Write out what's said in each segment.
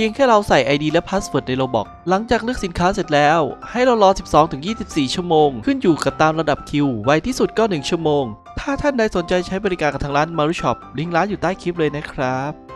พียงแค่เราใส่ ID และ Password ในโลบอกหลังจากเลือกสินค้าเสร็จแล้ว ให้เรารอ 12-24 ชั่วโมง ขึ้นอยู่กับตามระดับคิว ไวที่สุดก็ 1 ชั่วโมง ถ้าท่านใดสนใจใช้บริการกับทางร้านมารุช็อปลิงก์ร้านอยู่ใต้คลิปเลยนะครับ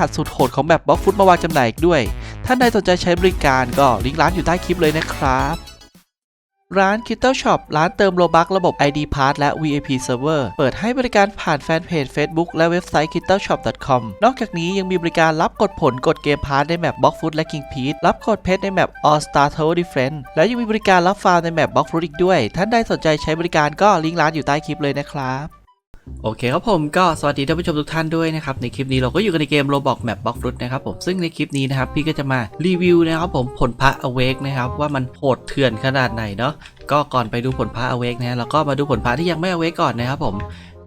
หัสสุดโหดของแบบบล็อกฟุตมาวางจำหน่ายอีกด้วย ท่านใดสนใจใช้บริการก็ลิงก์ร้านอยู่ใต้คลิปเลยนะครับร้าน k i t t l e Shop ร้านเติมโลบักระบบ ID Pass และ VIP Server เปิดให้บริการผ่านแฟนเพจ Facebook และเว็บไซต์ kittleshop.com นอกจากนี้ยังมีบริการรับกดผลกดเกมพาร์ทในแมป Block Foot และ King p e t รับกดเพชรในแมป All Star Tower Defense และยังมีบริการรับฟาร์มในแมป Block Foot อีกด้วย ท่านใดสนใจใช้บริการก็ลิงก์ร้านอยู่ใต้คลิปเลยนะครับ โอเคครับผมก็สวัสดีท่านผู้ชมทุกท่านด้วยนะครับ ในคลิปนี้เราก็อยู่กันในเกม Roblox Map Block Fruit นะครับผมซึ่งในคลิปนี้นะครับ พี่ก็จะมารีวิวนะครับผมผลพระ Awake นะครับ ว่ามันโหดเถื่อนขนาดไหนเนาะก็ก่อนไปดูผลพระ Awake นะเราก็มาดูผลพระที่ยังไม่ Awake ก่อนนะครับผม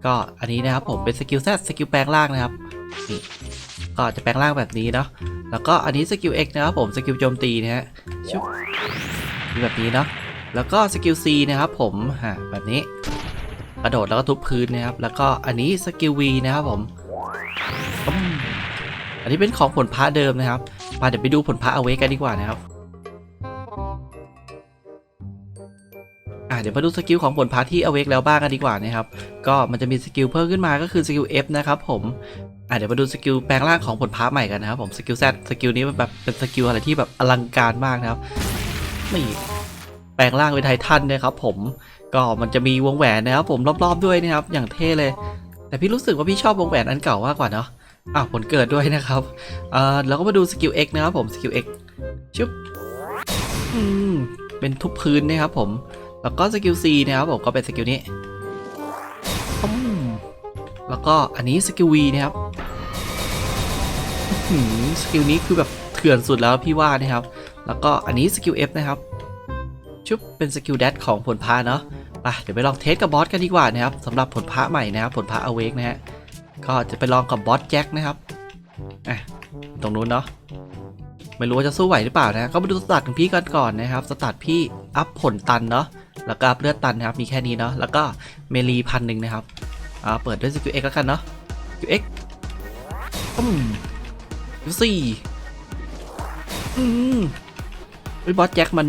ก็อันนี้นะครับผมเป็นสกิล Z สกิลแปลงร่างนะครับนี่ก็จะแปลงร่างแบบนี้เนาะแล้วก็อันนี้สกิล X นะครับผมสกิลโจมตีนะฮะชุบแบบนี้เนาะแล้วก็สกิล C นะครับผมฮะแบบนี้ กระโดดแล้วก็ทุบพื้นนะครับ แล้วก็อันนี้สกิลวีนะครับผมอันนี้เป็นของผลพระเดิมนะครับมาเดี๋ยวไปดูผลพระเอาไว้กันดีกว่านะครับอะเดี๋ยวมาดูสกิลของผลพระที่อเวกแล้วบ้างกันดีกว่านะครับ ก็มันจะมีสกิลเพิ่มขึ้นมาก็คือสกิล F นะครับผมอะเดี๋ยวมาดูสกิลแปลงร่างของผลพระใหม่กันนะครับผมสกิล Z สกิลนี้มันแบบเป็นสกิลอะไรที่แบบอลังการมากนะครับนี่ ลงร่างเป็นไททันนะครับผมก็มันจะมีวงแหวนนะครับผมรอบๆด้วยนะครับ อย่างเท่เลย แต่พี่รู้สึกว่าพี่ชอบวงแหวนอันเก่ามากกว่าเนาะอ้าวผลเกิดด้วยนะครับอ่าแล้วก็มาดูสกิล X นะครับผมสกิล X ชุบอืมเป็นทุบพื้นนะครับผม แล้วก็สกิล C นะครับผมก็เป็นสกิลนี้อืมแล้วก็อันนี้สกิล V นะครับสกิลนี้คือแบบเถื่อนสุดแล้วพี่ว่านะครับ แล้วก็อันนี้สกิล F นะครับ ชุบเป็นสกิลแดดของผลพาเนาะไปเดี๋ยวไปลองเทสกับบอสกันดีกว่านะครับสำหรับผลพาใหม่นะครับผลพาอเวกนะฮะก็จะไปลองกับบอสแจ็คนะครับอะตรงนู้นเนาะไม่รู้ว่าจะสู้ไหวหรือเปล่านะก็มาดูสตาร์ทของพี่กันก่อนนะครับสตาร์ทพี่อัพผลตันเนาะแล้วก็อัพเลือดตันนะครับมีแค่นี้เนาะแล้วก็เมลีพันหนึ่งนะครับอ่าเปิดด้วยสกิลเอ็กแล้วกันเนาะสกิลเอ็กอืมสี่อืมไอ้บอสแจ็คมัน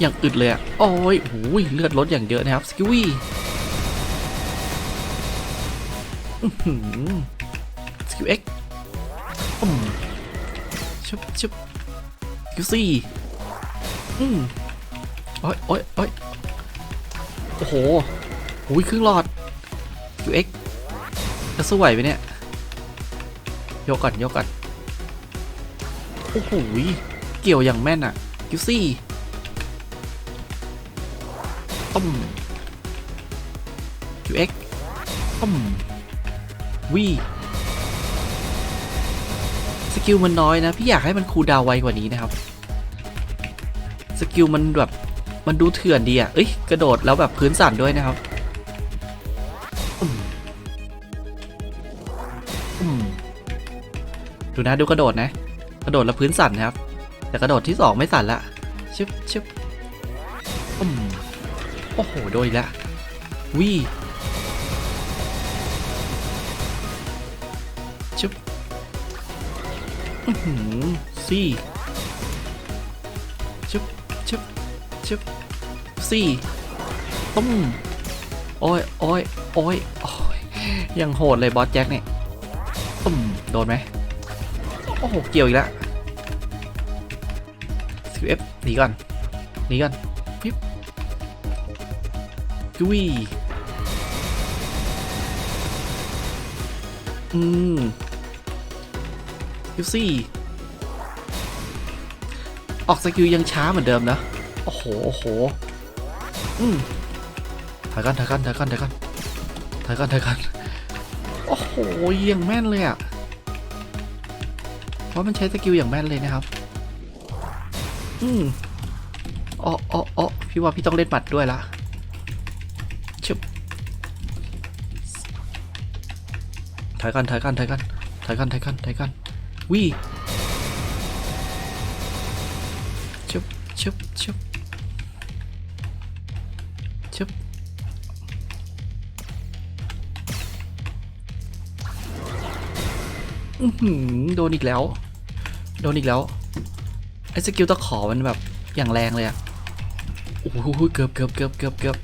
อย่างอึดเลยอะโอ้ยโอ้ยเลือดลดอย่างเยอะนะครับสกิวี่สกิลเอ็กชุบชุบสกิลซี่อืมโอ้ยโอ้ยโอ้ยโอ้โหโอ้ยครึ่งหลอดสกิลเอ็กจะสู้ไหวไหมเนี่ยยกก่อนยกก่อนโอ้โหเกี่ยวอย่างแม่นอะกิลซี่ ต้ม QX ต้มวีสกิลมันน้อยนะ พี่อยากให้มันคูลดาวไวกว่านี้นะครับ สกิลมันแบบมันดูเถื่อนดีอะ เอ้ยกระโดดแล้วแบบพื้นสั่นด้วยนะครับอืมอืมดูนะดูกระโดดนะ กระโดดแล้วพื้นสั่นนะครับ แต่กระโดดที่สองไม่สั่นละชึบชึบ อ้โห โดนอีกแล้ววีชุบซีชุบชุบชุบซี่ตุ้มโอ้ยโอ้ยโอ้ยโอ้ยยังโหดเลยบอสแจ็คเนี่ยตุ้มโดนไหมโอ้โห เกี่ยวอีกแล้วสิเอฟหนีก่อนหนีก่อน จุ้ยอืมยูซี่ ออกสกิลยังช้าเหมือนเดิมนะ โอ้โห โอ้โห อืมถอยกันถอยกันถอยกันถอยกันถอยกันถอยกัน โอ้โหยังแม่นเลยอะเพราะมันใช้สกิลอย่างแม่นเลยนะครับ อืมอ๋ออ๋ออ๋อพี่ว่าพี่ต้องเล่นหมัดด้วยละ ถอยกันถอยกันถอยกันถอยกันถอยกันถอยกันวีชึบชึบชึบชึบอือหือโดนอีกแล้ว โดนอีกแล้ว ไอ้สกิลตะขอมันแบบอย่างแรงเลยอะโอ้โหเกือบเกือบเกือบเกือบเกือบ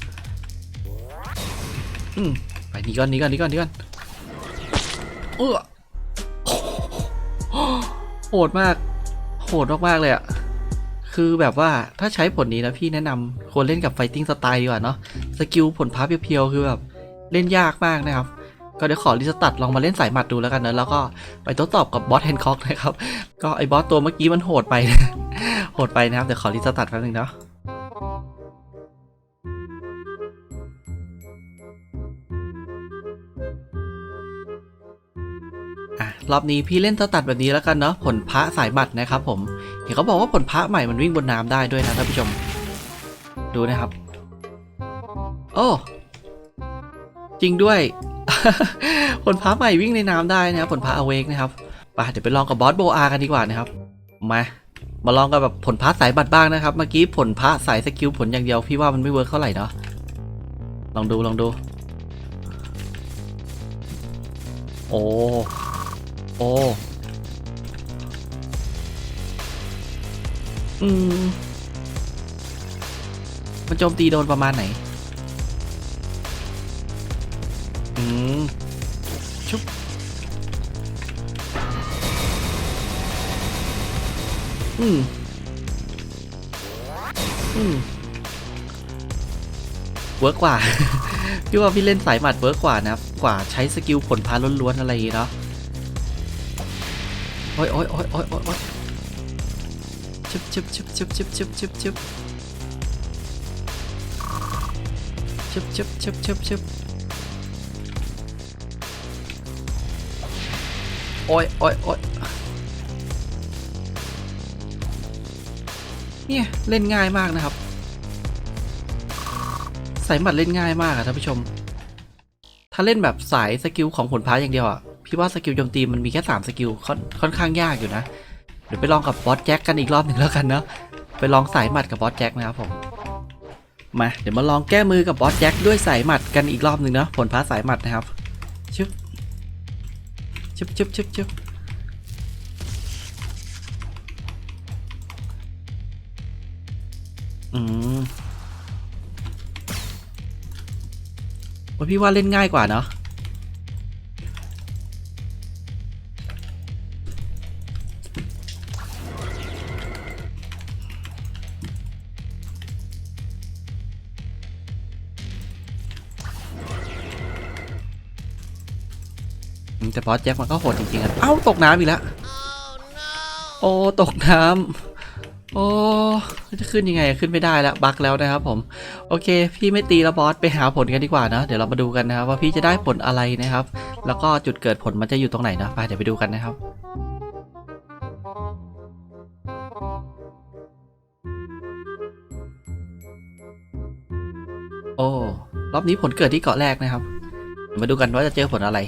อืมไปนี่ก่อนนี่ก่อนนีก่อนนีก่อน เออโหดมาก โหดมากๆเลยอะคือแบบว่าถ้าใช้ผลนี้นะพี่แนะนำควรเล่นกับไฟติ้งสไตล์ดีกว่าเนาะสกิลผลพับเพียวๆคือแบบเล่นยากมากนะครับก็เดี๋ยวขอรีสตัดลองมาเล่นสายหมัดดูแล้วกันนะแล้วก็ไปทดสอบกับบอสแฮนคอกนะครับ ก็ไอ้บอสตัวเมื่อกี้มันโหดไปนะโหดไปนะครับเดี๋ยวขอรีสตัดแป๊บนึงเนาะ รอบนี้พี่เล่นสตัดแบบนี้แล้วกันเนาะผลพระสายหมัดนะครับผมเห็นเขาบอกว่าผลพระใหม่มันวิ่งบนน้ำได้ด้วยนะท่านผู้ชม ดูนะครับ โอ้จริงด้วย ผลพระใหม่วิ่งในน้ำได้นะครับผลพระอเวกนะครับไปเดี๋ยวไปลองกับบอสโบอากันดีกว่านะครับมามาลองกับแบบผลพระสายบัตรบ้างนะครับ เมื่อกี้ผลพระสายสกิลผลอย่างเดียวพี่ว่ามันไม่เวิร์กเท่าไหร่เนาะลองดูลองดู โอ้ โอ้อืม มันโจมตีโดนประมาณไหน อืม ชุบ อืม อืม เวิร์กกว่า พี่ว่าพี่เล่นสายหมัดเวิร์กกว่านะครับกว่าใช้สกิลผลพาล้วนๆอะไรอย่างงี้เนาะ โอ้ยโอ้ยโอ้ยโอ้ยโอ้ยโอ้ยชึบชึบชึบชึบชึบชึบชึบชึบชึบชึบชึบชึบชึบโอ้ยโอ้ยโอ้ยเนี่ย เล่นง่ายมากนะครับ สายหมัดเล่นง่ายมากอะท่านผู้ชม ถ้าเล่นแบบสายสกิลของผลพาอย่างเดียวอะ พี่ว่าสกิลโจมตีมันมีแค่3สกิลค่อนค่อนข้างยากอยู่นะ เดี๋ยวไปลองกับบอสแจ็คกันอีกรอบหนึ่งแล้วกันเนาะไปลองสายหมัดกับบอสแจ็คนะครับผมมาเดี๋ยวมาลองแก้มือกับบอสแจ็คด้วยสายหมัดกันอีกรอบหนึ่งเนาะผลพาสายหมัดนะครับชึบชึบชึบชึบชึบอืมว่าพี่ว่าเล่นง่ายกว่าเนาะ แต่บอสแจ็คมันก็โหดจริงๆอะเอ้าตกน้ำอีกแล้ว โอ้ตกน้ำโอ้จะขึ้นยังไงขึ้นไม่ได้แล้วบั๊กแล้วนะครับผม โอเค พี่ไม่ตีแล้วบอสไปหาผลกันดีกว่านะ เดี๋ยวเรามาดูกันนะครับว่าพี่จะได้ผลอะไรนะครับ แล้วก็จุดเกิดผลมันจะอยู่ตรงไหนนะไปเดี๋ยวไปดูกันนะครับโอ้ รอบนี้ผลเกิดที่เกาะแรกนะครับเดี๋ยวมาดูกันว่าจะเจอผลอะไร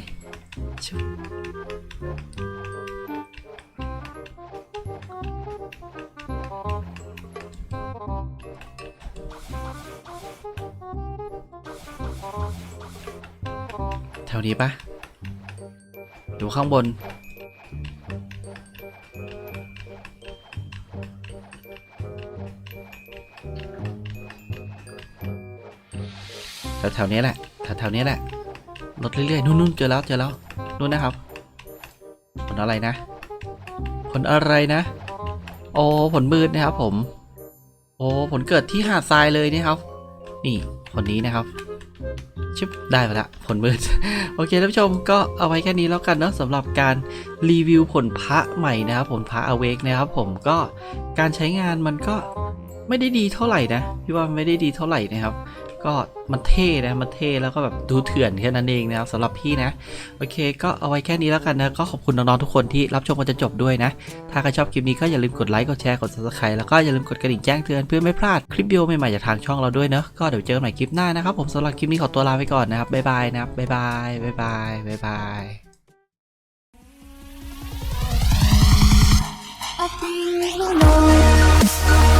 แถวนี้ปะดูข้างบน แถวแถวๆนี้แหละ แถวแถวๆนี้แหละลดเรื่อยๆ นู่นนู่นเจอแล้ว เจอแล้ว นู่นนะครับ ผลอะไรนะ ผลอะไรนะ โอ้ ผลมืดนะครับผม โอ้ ผลเกิดที่หาดทรายเลยนี่ครับ นี่ ผลนี้นะครับ ชิบได้มาละผลมืด โอเคท่านผู้ชมก็เอาไว้แค่นี้แล้วกันเนาะสำหรับการรีวิวผลพระใหม่นะครับผลพระอเวกนะครับผมก็การใช้งานมันก็ไม่ได้ดีเท่าไหร่นะพี่ว่ามันไม่ได้ดีเท่าไหร่นะครับ ก็มันเท่นะมันเท่แล้วก็แบบดูเถื่อนแค่นั้นเองนะครับสำหรับพี่นะ โอเค ก็เอาไว้แค่นี้แล้วกันนะ ก็ขอบคุณน้องๆทุกคนที่รับชมกันจนจบด้วยนะ ถ้าใครชอบคลิปนี้ก็อย่าลืมกดไลค์กดแชร์กด subscribe แล้วก็อย่าลืมกดกระดิ่งแจ้งเตือนเพื่อไม่พลาดคลิปวิดีโอใหม่ๆจากทางช่องเราด้วยเนอะก็เดี๋ยวเจอกันใหม่คลิปหน้านะครับผมสำหรับคลิปนี้ขอตัวลาไปก่อนนะครับบ๊ายบายนะครับบ๊ายบายบ๊ายบายบ๊ายบาย I think we'll know